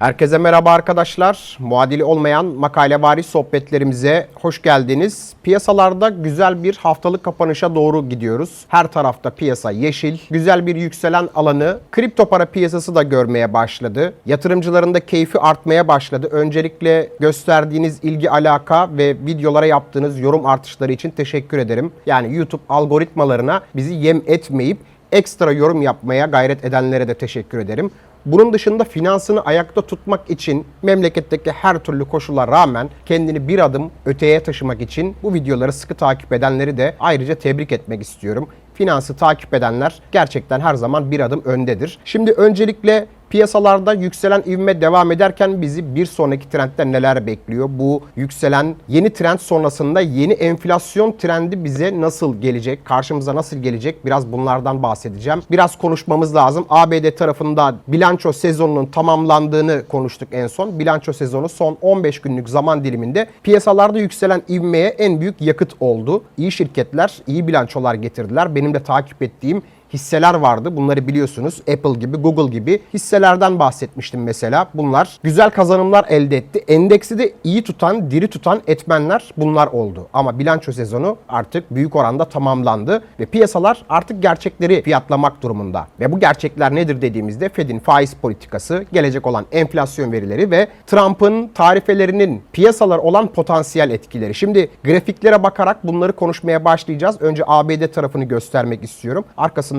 Herkese merhaba arkadaşlar. Muadili olmayan makalevari sohbetlerimize hoş geldiniz. Piyasalarda güzel bir haftalık kapanışa doğru gidiyoruz. Her tarafta piyasa yeşil. Güzel bir yükselen alanı kripto para piyasası da görmeye başladı. Yatırımcıların da keyfi artmaya başladı. Öncelikle gösterdiğiniz ilgi alaka ve videolara yaptığınız yorum artışları için teşekkür ederim. Yani YouTube algoritmalarına bizi yem etmeyip ekstra yorum yapmaya gayret edenlere de teşekkür ederim. Bunun dışında finansını ayakta tutmak için memleketteki her türlü koşula rağmen kendini bir adım öteye taşımak için bu videoları sıkı takip edenleri de ayrıca tebrik etmek istiyorum. Finansı takip edenler gerçekten her zaman bir adım öndedir. Şimdi öncelikle Piyasalarda yükselen ivme devam ederken bizi bir sonraki trendde neler bekliyor? Bu yükselen yeni trend sonrasında yeni enflasyon trendi bize nasıl gelecek? Karşımıza nasıl gelecek? Biraz bunlardan bahsedeceğim. Biraz konuşmamız lazım. ABD tarafında bilanço sezonunun tamamlandığını konuştuk en son. Bilanço sezonu son 15 günlük zaman diliminde piyasalarda yükselen ivmeye en büyük yakıt oldu. İyi şirketler, iyi bilançolar getirdiler. Benim de takip ettiğim hisseler vardı. Bunları biliyorsunuz. Apple gibi, Google gibi hisselerden bahsetmiştim mesela. Bunlar güzel kazanımlar elde etti. Endeksi de iyi tutan, diri tutan etmenler bunlar oldu. Ama bilanço sezonu artık büyük oranda tamamlandı ve piyasalar artık gerçekleri fiyatlamak durumunda. Ve bu gerçekler nedir dediğimizde Fed'in faiz politikası, gelecek olan enflasyon verileri ve Trump'ın tarifelerinin piyasalar olan potansiyel etkileri. Şimdi grafiklere bakarak bunları konuşmaya başlayacağız. Önce ABD tarafını göstermek istiyorum.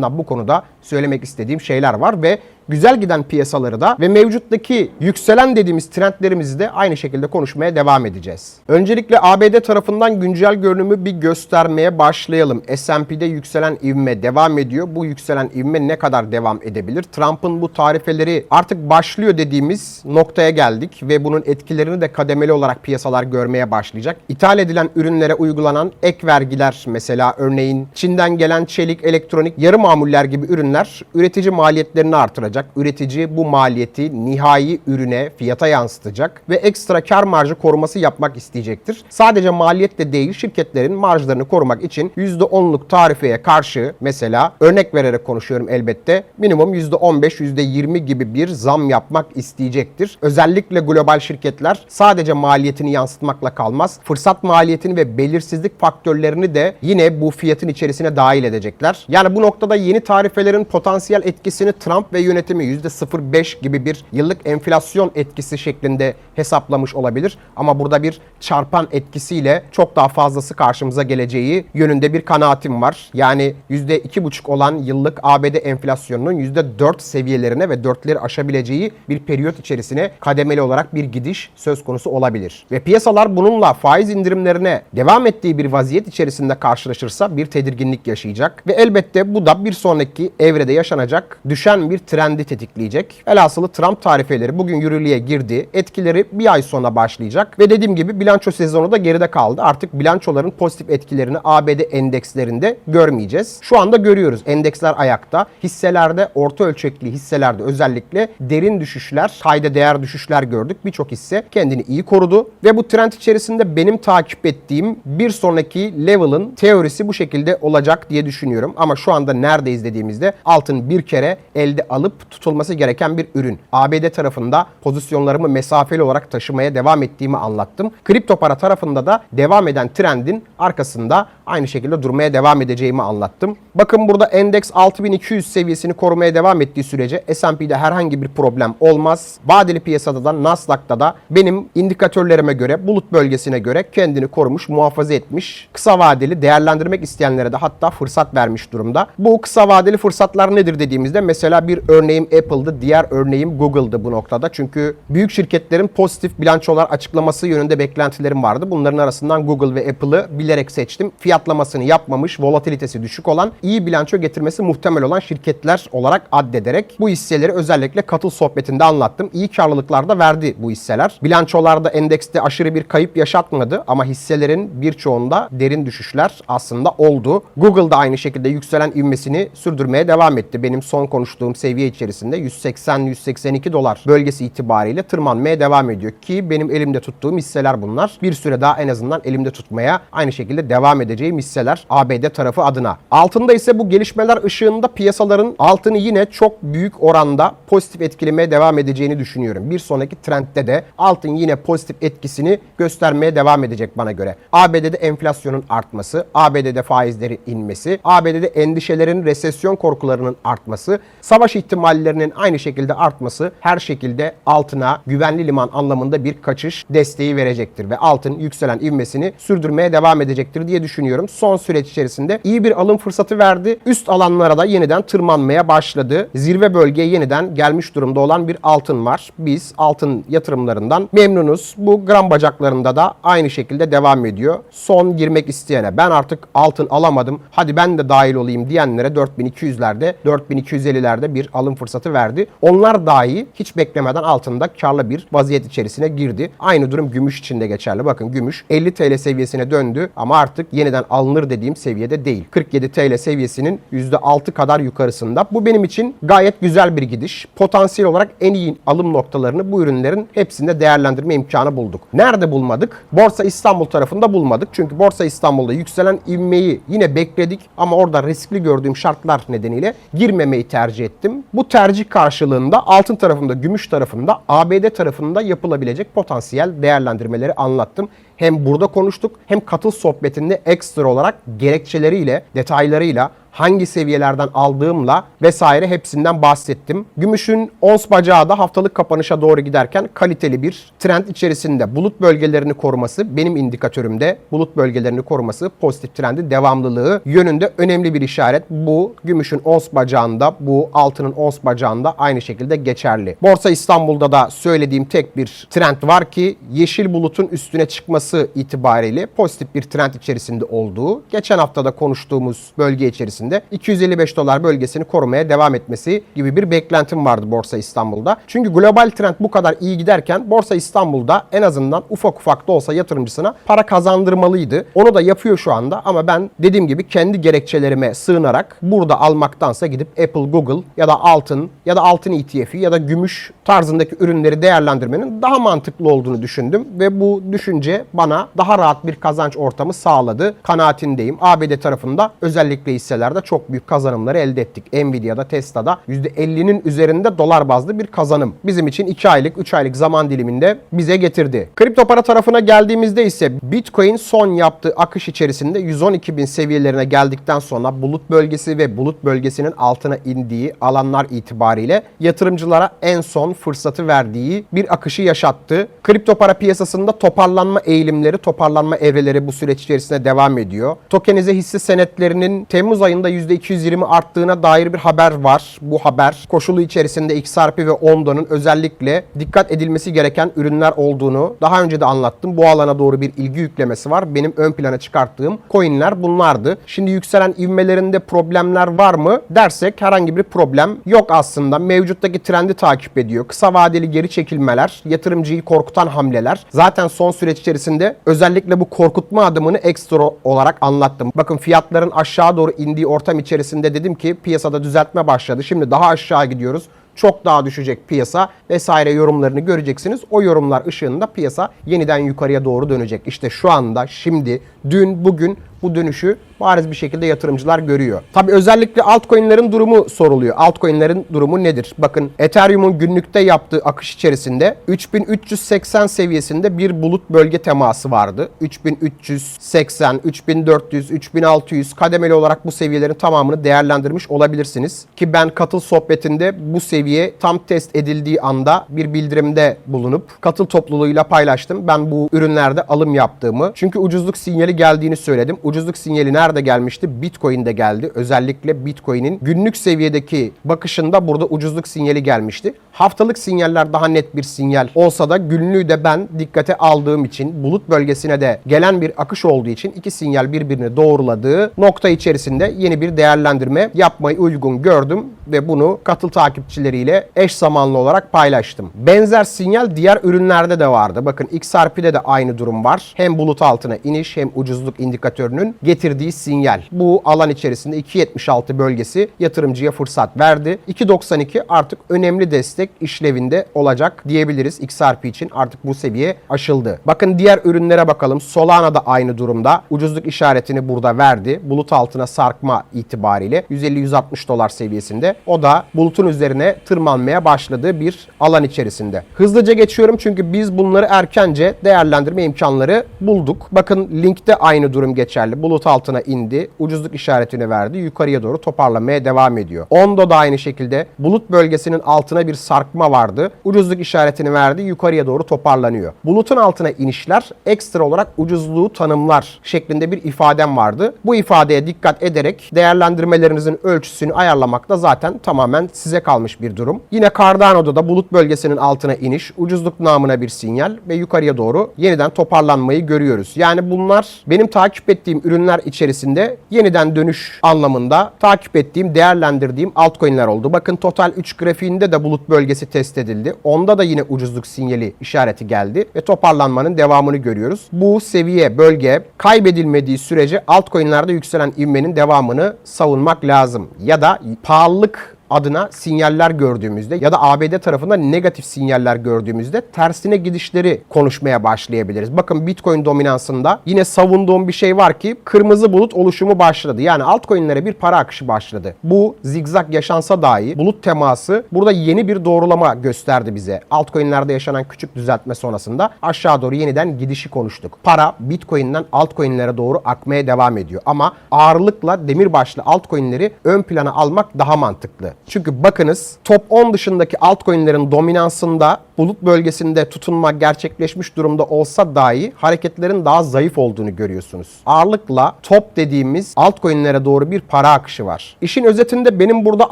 Arkasından bu konuda söylemek istediğim şeyler var ve güzel giden piyasaları da ve mevcuttaki yükselen dediğimiz trendlerimizi de aynı şekilde konuşmaya devam edeceğiz. Öncelikle ABD tarafından güncel görünümü bir göstermeye başlayalım. S&P'de yükselen ivme devam ediyor. Bu yükselen ivme ne kadar devam edebilir? Trump'ın bu tarifeleri artık başlıyor dediğimiz noktaya geldik ve bunun etkilerini de kademeli olarak piyasalar görmeye başlayacak. İthal edilen ürünlere uygulanan ek vergiler mesela örneğin Çin'den gelen çelik, elektronik, yarı mamuller gibi ürünler üretici maliyetlerini artıracak. Üretici bu maliyeti nihai ürüne, fiyata yansıtacak ve ekstra kar marjı koruması yapmak isteyecektir. Sadece maliyetle değil şirketlerin marjlarını korumak için %10'luk tarifeye karşı mesela örnek vererek konuşuyorum elbette minimum %15, %20 gibi bir zam yapmak isteyecektir. Özellikle global şirketler sadece maliyetini yansıtmakla kalmaz. Fırsat maliyetini ve belirsizlik faktörlerini de yine bu fiyatın içerisine dahil edecekler. Yani bu noktada yeni tarifelerin potansiyel etkisini Trump ve yönetimi %0.5 gibi bir yıllık enflasyon etkisi şeklinde hesaplamış olabilir. Ama burada bir çarpan etkisiyle çok daha fazlası karşımıza geleceği yönünde bir kanaatim var. Yani %2.5 olan yıllık ABD enflasyonunun %4 seviyelerine ve 4'leri aşabileceği bir periyot içerisine kademeli olarak bir gidiş söz konusu olabilir. Ve piyasalar bununla faiz indirimlerine devam ettiği bir vaziyet içerisinde karşılaşırsa bir tedirginlik yaşayacak. Ve elbette bu da bir sonraki evrede yaşanacak düşen bir trendi tetikleyecek. Elhasılı Trump tarifeleri bugün yürürlüğe girdi. Etkileri bir ay sonra başlayacak. Ve dediğim gibi bilanço sezonu da geride kaldı. Artık bilançoların pozitif etkilerini ABD endekslerinde görmeyeceğiz. Şu anda görüyoruz. Endeksler ayakta. Hisselerde, orta ölçekli hisselerde özellikle derin düşüşler, kayda değer düşüşler gördük. Birçok hisse kendini iyi korudu. Ve bu trend içerisinde benim takip ettiğim bir sonraki level'ın teorisi bu şekilde olacak diye düşünüyorum. Ama şu anda neredeyiz dediğimizde altın bir kere elde alıp tutulması gereken bir ürün. ABD tarafında pozisyonlarımı mesafeli olarak taşımaya devam ettiğimi anlattım. Kripto para tarafında da devam eden trendin arkasında aynı şekilde durmaya devam edeceğimi anlattım. Bakın burada endeks 6200 seviyesini korumaya devam ettiği sürece S&P'de herhangi bir problem olmaz. Vadeli piyasada da Nasdaq'ta da benim indikatörlerime göre bulut bölgesine göre kendini korumuş, muhafaza etmiş. Kısa vadeli değerlendirmek isteyenlere de hatta fırsat vermiş durumda. Bu kısa vadeli fırsatlar nedir dediğimizde mesela bir örneğim Apple'dı, diğer örneğim Google'dı bu noktada. Çünkü büyük şirketlerin pozitif bilançolar açıklaması yönünde beklentilerim vardı. Bunların arasından Google ve Apple'ı bilerek seçtim. Fiyatlamasını yapmamış, volatilitesi düşük olan, iyi bilanço getirmesi muhtemel olan şirketler olarak addederek bu hisseleri özellikle katıl sohbetinde anlattım. İyi karlılıklar da verdi bu hisseler. Bilançolarda endekste aşırı bir kayıp yaşatmadı ama hisselerin birçoğunda derin düşüşler aslında oldu. Google da aynı şekilde yükselen ivmesini sürdürmeye devam etti. Benim son konuştuğum seviye içerisinde 180-182 dolar bölgesi itibariyle tırmanmaya devam ediyor ki benim elimde tuttuğum hisseler bunlar. Bir süre daha en azından elimde tutmaya aynı şekilde devam edeceğim vereceğim hisseler ABD tarafı adına. Altında ise bu gelişmeler ışığında piyasaların altını yine çok büyük oranda pozitif etkilemeye devam edeceğini düşünüyorum. Bir sonraki trendde de altın yine pozitif etkisini göstermeye devam edecek bana göre. ABD'de enflasyonun artması, ABD'de faizlerin inmesi, ABD'de endişelerin, resesyon korkularının artması, savaş ihtimallerinin aynı şekilde artması her şekilde altına güvenli liman anlamında bir kaçış desteği verecektir ve altın yükselen ivmesini sürdürmeye devam edecektir diye düşünüyorum. Son süreç içerisinde iyi bir alım fırsatı verdi. Üst alanlara da yeniden tırmanmaya başladı. Zirve bölgeye yeniden gelmiş durumda olan bir altın var. Biz altın yatırımlarından memnunuz. Bu gram bacaklarında da aynı şekilde devam ediyor. Son girmek isteyene ben artık altın alamadım. Hadi ben de dahil olayım diyenlere 4200'lerde 4250'lerde bir alım fırsatı verdi. Onlar dahi hiç beklemeden altında karlı bir vaziyet içerisine girdi. Aynı durum gümüş için de geçerli. Bakın gümüş 50 TL seviyesine döndü ama artık yeniden alınır dediğim seviyede değil. 47 TL seviyesinin %6 kadar yukarısında. Bu benim için gayet güzel bir gidiş. Potansiyel olarak en iyi alım noktalarını bu ürünlerin hepsinde değerlendirme imkanı bulduk. Nerede bulmadık? Borsa İstanbul tarafında bulmadık. Çünkü Borsa İstanbul'da yükselen ivmeyi yine bekledik ama orada riskli gördüğüm şartlar nedeniyle girmemeyi tercih ettim. Bu tercih karşılığında altın tarafında, gümüş tarafında, ABD tarafında yapılabilecek potansiyel değerlendirmeleri anlattım. Hem burada konuştuk hem katıl sohbetinde ekstra olarak gerekçeleriyle, detaylarıyla hangi seviyelerden aldığımla vesaire hepsinden bahsettim. Gümüşün ons bacağı da haftalık kapanışa doğru giderken kaliteli bir trend içerisinde. Bulut bölgelerini koruması benim indikatörümde bulut bölgelerini koruması pozitif trendi devamlılığı yönünde önemli bir işaret. Bu gümüşün ons bacağında bu altının ons bacağında aynı şekilde geçerli. Borsa İstanbul'da da söylediğim tek bir trend var ki yeşil bulutun üstüne çıkması itibariyle pozitif bir trend içerisinde olduğu. Geçen haftada konuştuğumuz bölge içerisinde içerisinde 255 dolar bölgesini korumaya devam etmesi gibi bir beklentim vardı Borsa İstanbul'da. Çünkü global trend bu kadar iyi giderken Borsa İstanbul'da en azından ufak ufak da olsa yatırımcısına para kazandırmalıydı. Onu da yapıyor şu anda ama ben dediğim gibi kendi gerekçelerime sığınarak burada almaktansa gidip Apple, Google ya da altın ya da altın ETF'i ya da gümüş tarzındaki ürünleri değerlendirmenin daha mantıklı olduğunu düşündüm ve bu düşünce bana daha rahat bir kazanç ortamı sağladı. Kanaatindeyim. ABD tarafında özellikle hisseler hisselerde çok büyük kazanımları elde ettik. Nvidia'da, Tesla'da %50'nin üzerinde dolar bazlı bir kazanım. Bizim için 2 aylık, 3 aylık zaman diliminde bize getirdi. Kripto para tarafına geldiğimizde ise Bitcoin son yaptığı akış içerisinde 112 bin seviyelerine geldikten sonra bulut bölgesi ve bulut bölgesinin altına indiği alanlar itibariyle yatırımcılara en son fırsatı verdiği bir akışı yaşattı. Kripto para piyasasında toparlanma eğilimleri, toparlanma evreleri bu süreç içerisinde devam ediyor. Tokenize hisse senetlerinin Temmuz ayında %220 arttığına dair bir haber var. Bu haber koşulu içerisinde XRP ve Ondo'nun özellikle dikkat edilmesi gereken ürünler olduğunu daha önce de anlattım. Bu alana doğru bir ilgi yüklemesi var. Benim ön plana çıkarttığım coinler bunlardı. Şimdi yükselen ivmelerinde problemler var mı dersek herhangi bir problem yok aslında. Mevcuttaki trendi takip ediyor. Kısa vadeli geri çekilmeler, yatırımcıyı korkutan hamleler. Zaten son süreç içerisinde özellikle bu korkutma adımını ekstra olarak anlattım. Bakın fiyatların aşağı doğru indiği ortam içerisinde dedim ki piyasada düzeltme başladı. Şimdi daha aşağı gidiyoruz çok daha düşecek piyasa vesaire yorumlarını göreceksiniz. O yorumlar ışığında piyasa yeniden yukarıya doğru dönecek. İşte şu anda, şimdi, dün, bugün bu dönüşü bariz bir şekilde yatırımcılar görüyor. Tabi özellikle altcoin'lerin durumu soruluyor. Altcoin'lerin durumu nedir? Bakın Ethereum'un günlükte yaptığı akış içerisinde 3380 seviyesinde bir bulut bölge teması vardı. 3380, 3400, 3600 kademeli olarak bu seviyelerin tamamını değerlendirmiş olabilirsiniz. Ki ben katıl sohbetinde bu seviye tam test edildiği anda bir bildirimde bulunup katıl topluluğuyla paylaştım. Ben bu ürünlerde alım yaptığımı. Çünkü ucuzluk sinyali geldiğini söyledim ucuzluk sinyali nerede gelmişti? Bitcoin'de geldi. Özellikle Bitcoin'in günlük seviyedeki bakışında burada ucuzluk sinyali gelmişti. Haftalık sinyaller daha net bir sinyal olsa da günlüğü de ben dikkate aldığım için bulut bölgesine de gelen bir akış olduğu için iki sinyal birbirini doğruladığı nokta içerisinde yeni bir değerlendirme yapmayı uygun gördüm ve bunu katıl takipçileriyle eş zamanlı olarak paylaştım. Benzer sinyal diğer ürünlerde de vardı. Bakın XRP'de de aynı durum var. Hem bulut altına iniş hem ucuzluk indikatörünün örgütünün getirdiği sinyal. Bu alan içerisinde 2.76 bölgesi yatırımcıya fırsat verdi. 2.92 artık önemli destek işlevinde olacak diyebiliriz. XRP için artık bu seviye aşıldı. Bakın diğer ürünlere bakalım. Solana da aynı durumda. Ucuzluk işaretini burada verdi. Bulut altına sarkma itibariyle 150-160 dolar seviyesinde. O da bulutun üzerine tırmanmaya başladığı bir alan içerisinde. Hızlıca geçiyorum çünkü biz bunları erkence değerlendirme imkanları bulduk. Bakın linkte aynı durum geçerli. Bulut altına indi. Ucuzluk işaretini verdi. Yukarıya doğru toparlamaya devam ediyor. Ondo da aynı şekilde bulut bölgesinin altına bir sarkma vardı. Ucuzluk işaretini verdi. Yukarıya doğru toparlanıyor. Bulutun altına inişler ekstra olarak ucuzluğu tanımlar şeklinde bir ifadem vardı. Bu ifadeye dikkat ederek değerlendirmelerinizin ölçüsünü ayarlamak da zaten tamamen size kalmış bir durum. Yine Cardano'da da bulut bölgesinin altına iniş, ucuzluk namına bir sinyal ve yukarıya doğru yeniden toparlanmayı görüyoruz. Yani bunlar benim takip ettiğim ürünler içerisinde yeniden dönüş anlamında takip ettiğim, değerlendirdiğim altcoin'ler oldu. Bakın Total 3 grafiğinde de bulut bölgesi test edildi. Onda da yine ucuzluk sinyali işareti geldi ve toparlanmanın devamını görüyoruz. Bu seviye, bölge kaybedilmediği sürece altcoin'lerde yükselen ivmenin devamını savunmak lazım. Ya da pahalılık adına sinyaller gördüğümüzde ya da ABD tarafından negatif sinyaller gördüğümüzde tersine gidişleri konuşmaya başlayabiliriz. Bakın Bitcoin dominansında yine savunduğum bir şey var ki kırmızı bulut oluşumu başladı. Yani altcoin'lere bir para akışı başladı. Bu zigzag yaşansa dahi bulut teması burada yeni bir doğrulama gösterdi bize. Altcoin'lerde yaşanan küçük düzeltme sonrasında aşağı doğru yeniden gidişi konuştuk. Para Bitcoin'den altcoin'lere doğru akmaya devam ediyor. Ama ağırlıkla demirbaşlı altcoin'leri ön plana almak daha mantıklı. Çünkü bakınız top 10 dışındaki altcoin'lerin dominansında bulut bölgesinde tutunma gerçekleşmiş durumda olsa dahi hareketlerin daha zayıf olduğunu görüyorsunuz. Ağırlıkla top dediğimiz altcoin'lere doğru bir para akışı var. İşin özetinde benim burada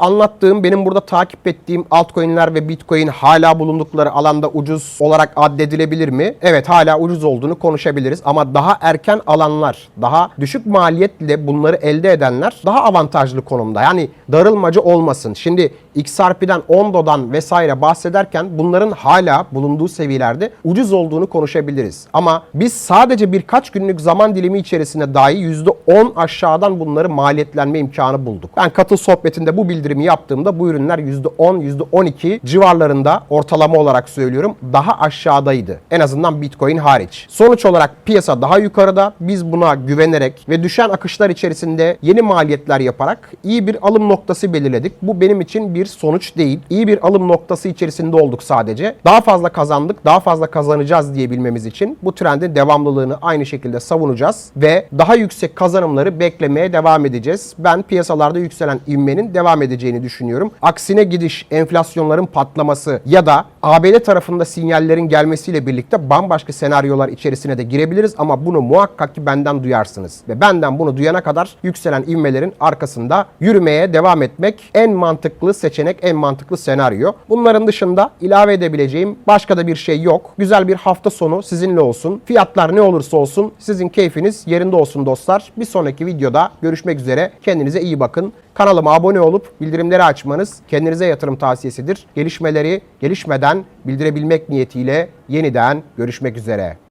anlattığım, benim burada takip ettiğim altcoin'ler ve Bitcoin hala bulundukları alanda ucuz olarak addedilebilir mi? Evet hala ucuz olduğunu konuşabiliriz ama daha erken alanlar, daha düşük maliyetle bunları elde edenler daha avantajlı konumda. Yani darılmacı olmasın. Şimdi XRP'den, Ondo'dan vesaire bahsederken bunların hala bulunduğu seviyelerde ucuz olduğunu konuşabiliriz. Ama biz sadece birkaç günlük zaman dilimi içerisinde dahi %10 aşağıdan bunları maliyetlenme imkanı bulduk. Ben katıl sohbetinde bu bildirimi yaptığımda bu ürünler %10, %12 civarlarında ortalama olarak söylüyorum daha aşağıdaydı. En azından Bitcoin hariç. Sonuç olarak piyasa daha yukarıda. Biz buna güvenerek ve düşen akışlar içerisinde yeni maliyetler yaparak iyi bir alım noktası belirledik. Bu benim için bir sonuç değil. İyi bir alım noktası içerisinde olduk sadece. Daha fazla kazandık, daha fazla kazanacağız diyebilmemiz için bu trendin devamlılığını aynı şekilde savunacağız ve daha yüksek kazanımları beklemeye devam edeceğiz. Ben piyasalarda yükselen ivmenin devam edeceğini düşünüyorum. Aksine gidiş, enflasyonların patlaması ya da ABD tarafında sinyallerin gelmesiyle birlikte bambaşka senaryolar içerisine de girebiliriz ama bunu muhakkak ki benden duyarsınız. Ve benden bunu duyana kadar yükselen ivmelerin arkasında yürümeye devam etmek en mantıklı seçenek, en mantıklı senaryo. Bunların dışında ilave edebileceğim başka da bir şey yok. Güzel bir hafta sonu sizinle olsun. Fiyatlar ne olursa olsun sizin keyfiniz yerinde olsun dostlar. Bir sonraki videoda görüşmek üzere. Kendinize iyi bakın. Kanalıma abone olup bildirimleri açmanız kendinize yatırım tavsiyesidir. Gelişmeleri gelişmeden bildirebilmek niyetiyle yeniden görüşmek üzere.